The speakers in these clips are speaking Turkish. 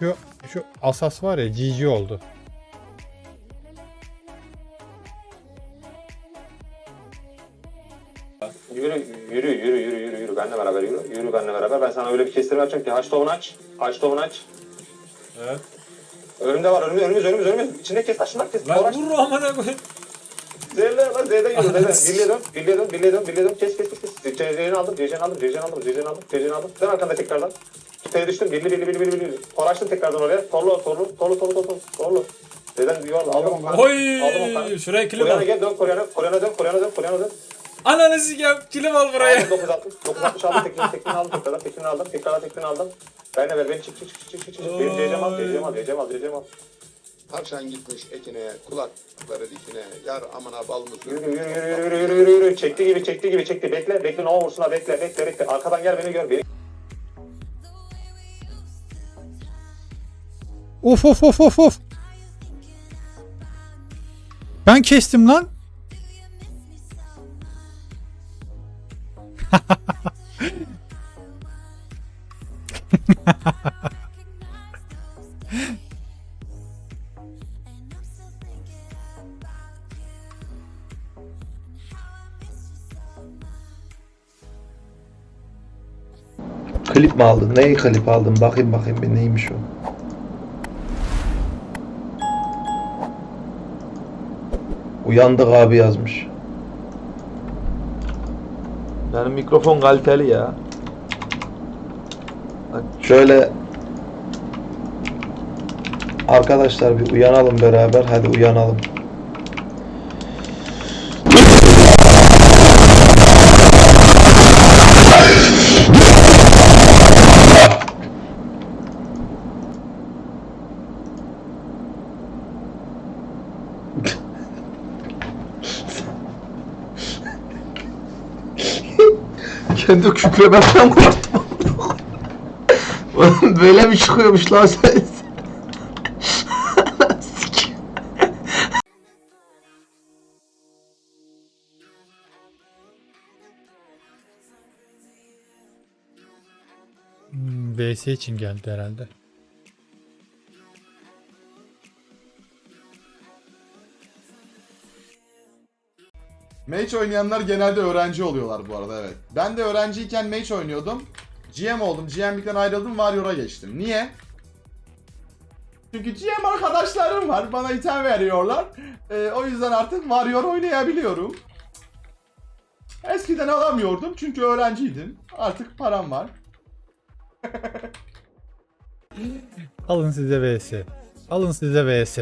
Şu, şu asas var ya GG oldu. Yürü, yürü, yürü, yürü, yürü, yürü. Benle beraber yürü. Yürü benle beraber. Ben sana öyle bir kestirme yapacağım ki. Haç tavuğunu aç. Haç tavuğunu aç. Evet. Önümde var, önümüz, önümüz, önümüz, önümüz. İçinde kes, taşından kes. Lan vur amına koyayım. Z'le lan, Z'den yürü, Z'den. Birliğe dön, birliğe dön, birliğe dön, birliğe dön. Kes, kes, kes, kes. CC'ni aldım, CC'ni aldım, CC'ni aldım, CC'ni aldım, CC'ni aldım. Dön arkanda tekrardan. Kiteye düştüm. Birli, birli, birli, birli, birli. Toraştım tekrardan oraya. Torlu, torlu, torlu, torlu, torlu, torlu. Z'den yuvarla. Aldım onu. Oy! Aldım onu. Şuraya kilim al. gel, dön Koryana. Koryana dön, Koryana dön, Koryana dön. Ananı sikeyim. Kilim al buraya. 960, 960 aldım, tekini, tekini aldım, tekrardan tekini aldım, tekrardan tekini aldım. Ben de ver, beni çık, çık, çık, çık, çık, çık. Benim CC'm al, CC'm al, CC'm al, CC'm al. Tavşan gitmiş ekine, kulakları dikine, yar amına bal mısın? Yürü, yürü, yürü, yürü, yürü, yürü, yürü. Çekti gibi, çekti gibi, çekti. Bekle, bekle, ne olursun ha, bekle, bekle, bekle. Arkadan gel, beni gör, beni. Of of of of of. Ben kestim lan. Klip mi aldın? Neyi klip aldın? Bakayım bakayım bir neymiş o. Uyandık abi yazmış. Yani mikrofon kaliteli ya. Şöyle Arkadaşlar bir uyanalım beraber. Hadi uyanalım. Kendi kükremekten korktum. Oğlum Böyle mi çıkıyormuş lan ses? Hmm, VS için geldi herhalde. Mage oynayanlar genelde öğrenci oluyorlar bu arada evet. Ben de öğrenciyken Mage oynuyordum. GM oldum. GM'likten ayrıldım. Warrior'a geçtim. Niye? Çünkü GM arkadaşlarım var. Bana item veriyorlar. Ee, o yüzden artık Warrior oynayabiliyorum. Eskiden alamıyordum çünkü öğrenciydim. Artık param var. Alın size VS. Alın size VS.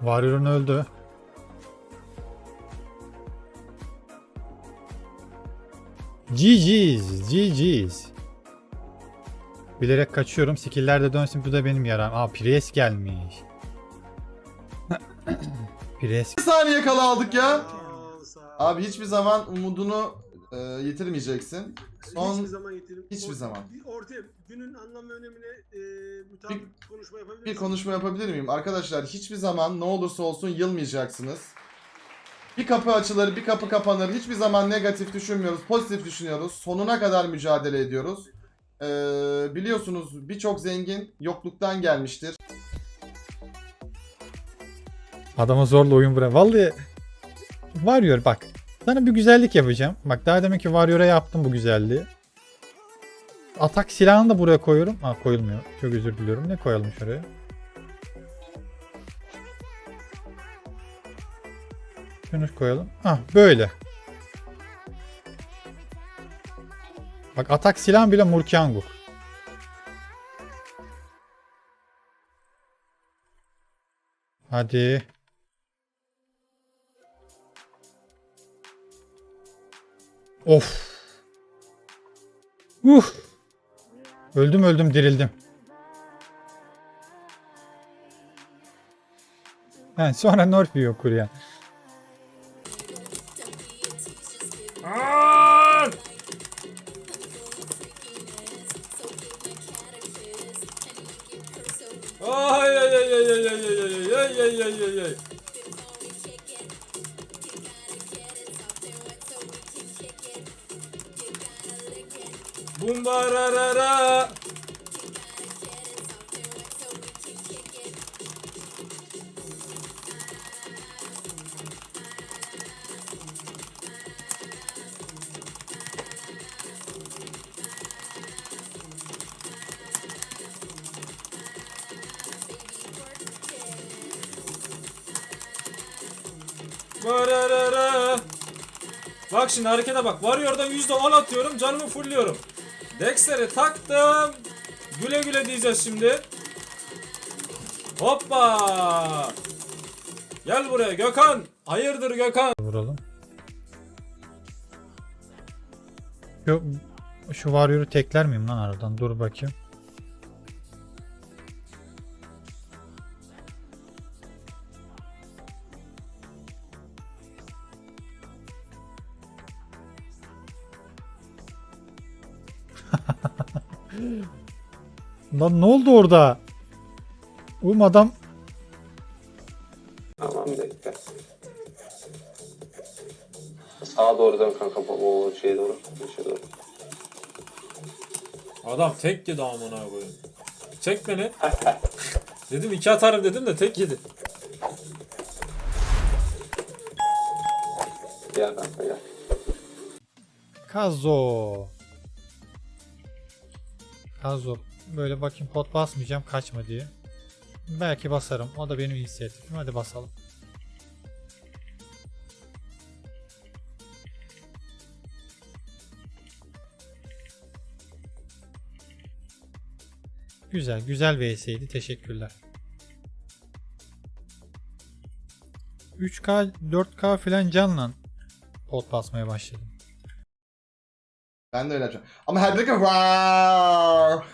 Warrior'un öldü. GG's, GG's. Bilerek kaçıyorum. Skill'ler de dönsün. Bu da benim yaram. Aa Priest gelmiş. Priest Bir saniye kala aldık ya. Abi hiçbir zaman umudunu e, yitirmeyeceksin. Son hiçbir zaman yitirim. hiçbir zaman. Bir ortaya günün anlam ve önemine e, mutabık konuşma yapabilir bir konuşma yapabilir miyim? Arkadaşlar hiçbir zaman ne olursa olsun yılmayacaksınız. Bir kapı açılır, bir kapı kapanır. Hiçbir zaman negatif düşünmüyoruz, pozitif düşünüyoruz. Sonuna kadar mücadele ediyoruz. Ee, biliyorsunuz birçok zengin yokluktan gelmiştir. Adama zorla oyun bırak. Vallahi Warrior bak. Sana bir güzellik yapacağım. Bak daha demek ki Warrior'a yaptım bu güzelliği. Atak silahını da buraya koyuyorum. Ha koyulmuyor. Çok özür diliyorum. Ne koyalım şuraya? Şunu koyalım. Ah böyle. Bak atak silahın bile Murkyanguk. Hadi. Of. Uh. Öldüm öldüm dirildim. Ha, sonra Norfio kuryan. Ay ay ay ay ay ay ay ay ay ay ay ay ay. Kumbararara. Bararara. Bak şimdi harekete bak. Warrior'dan %10 atıyorum. Canımı fullliyorum. Dexter'i taktım. Güle güle diyeceğiz şimdi. Hoppa. Gel buraya Gökhan. Hayırdır Gökhan? Vuralım. Şu, şu Warrior'u tekler miyim lan aradan? Dur bakayım. Lan ne oldu orada? Oğlum adam Tamam bir dakika. Sağa doğru dön kanka o şeye doğru. Şeye doğru. Adam tek yedi amına koyayım. Çek beni. dedim iki atarım dedim de tek yedi. Gel kanka gel. Kazo. Kazo. Böyle bakayım pot basmayacağım kaçma diye. Belki basarım. O da benim inisiyatifim. Hadi basalım. Güzel. Güzel VS'ydi. Teşekkürler. 3K, 4K falan canla pot basmaya başladım. Ben de öyle yapacağım. Ama her dakika var.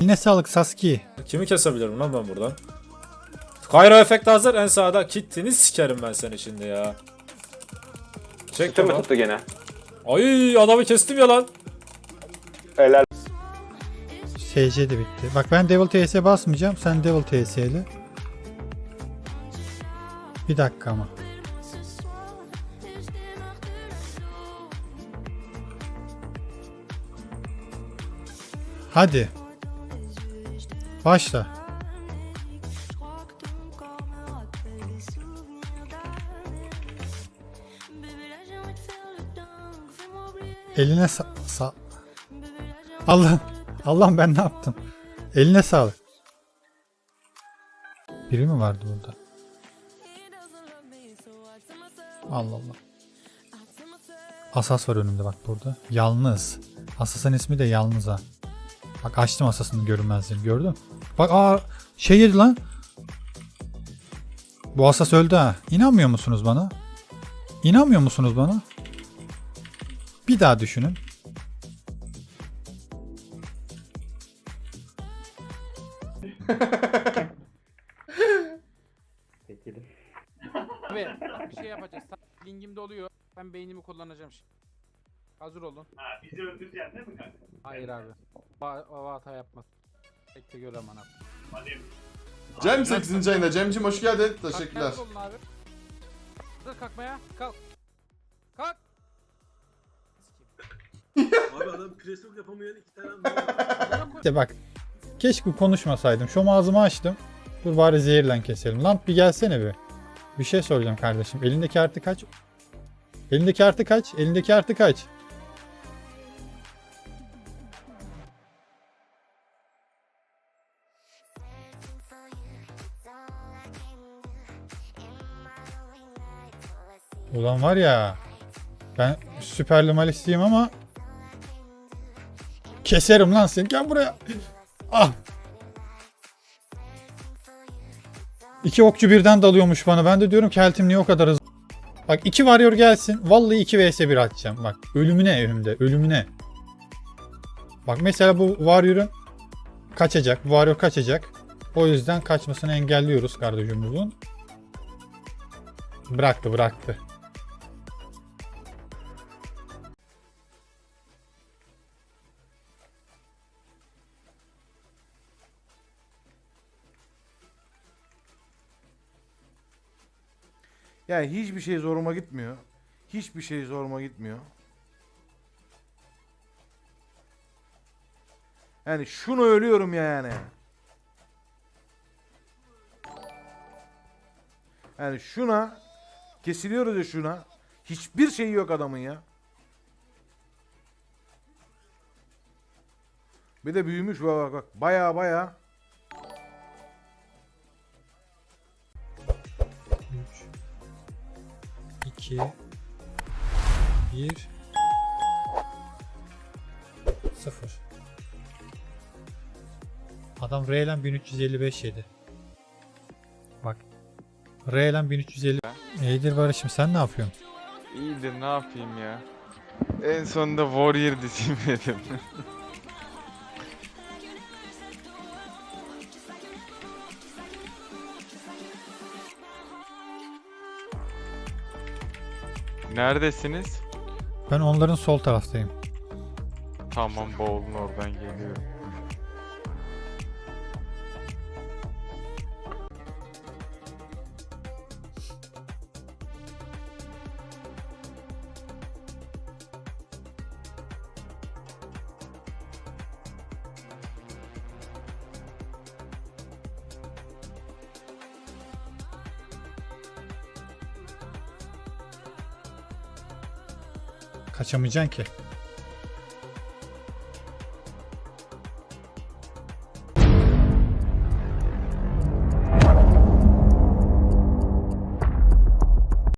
Yine sağlık Saski. Kimi kesebilirim lan ben buradan? Kayro efekt hazır en sağda. Kittini sikerim ben seni şimdi ya. Çek Tuttu mu tamam. tuttu gene? Ay adamı kestim ya lan. Helal. SC de bitti. Bak ben Devil TS basmayacağım. Sen Devil TS'li. Bir dakika ama. Hadi. Başla. Eline sa... sa Allah Allah ben ne yaptım? Eline sağlık. Biri mi vardı burada? Allah Allah. Asas var önümde bak burada. Yalnız. Asasın ismi de yalnız ha. Bak açtım asasını görünmezliğini gördün? Bak aa şey yedi lan. Bu asas öldü ha. İnanmıyor musunuz bana? İnanmıyor musunuz bana? Bir daha düşünün. Abi bir şey yapacağız. Linkimde oluyor. Ben beynimi kullanacağım şimdi. Hazır olun. Ha bizi öldüreceksin değil mi kanka? Hayır abi. Ba o hata yapmaz. Bekle gör aman abi. Cem 8. ayında. Cem'cim hoş geldin. Teşekkürler. Kalk, olun abi. Hazır kalkmaya. Kalk. Kalk. Abi adam presok yapamayan iki tane. İşte bak. Keşke konuşmasaydım. Şu ağzımı açtım. Dur bari zehirlen keselim. Lan bir gelsene bir. Bir şey soracağım kardeşim. Elindeki artı kaç? Elindeki artı kaç? Elindeki artı kaç? Ulan var ya. Ben süper malistiyim ama Keserim lan seni. Gel buraya. Ah. İki okçu birden dalıyormuş bana. Ben de diyorum ki Heltim niye o kadar hızlı? Bak iki warrior gelsin. Vallahi 2 vs 1 atacağım. Bak ölümüne önümde. Ölümüne. Bak mesela bu warrior'ın kaçacak. Warrior kaçacak. O yüzden kaçmasını engelliyoruz kardeşimizin. Bıraktı bıraktı. Yani hiçbir şey zoruma gitmiyor. Hiçbir şey zoruma gitmiyor. Yani şunu ölüyorum ya yani. Yani şuna kesiliyoruz ya şuna. Hiçbir şeyi yok adamın ya. Bir de büyümüş bak bak bak. Baya baya. 2 1 0 Adam Raylan 1355 yedi. Bak. Raylan 1350. İyidir Barış'ım sen ne yapıyorsun? İyidir ne yapayım ya. En sonunda Warrior dizeyim dedim. Neredesiniz? Ben onların sol taraftayım. Tamam Bowl'un oradan geliyorum. Kaçamayacaksın ki.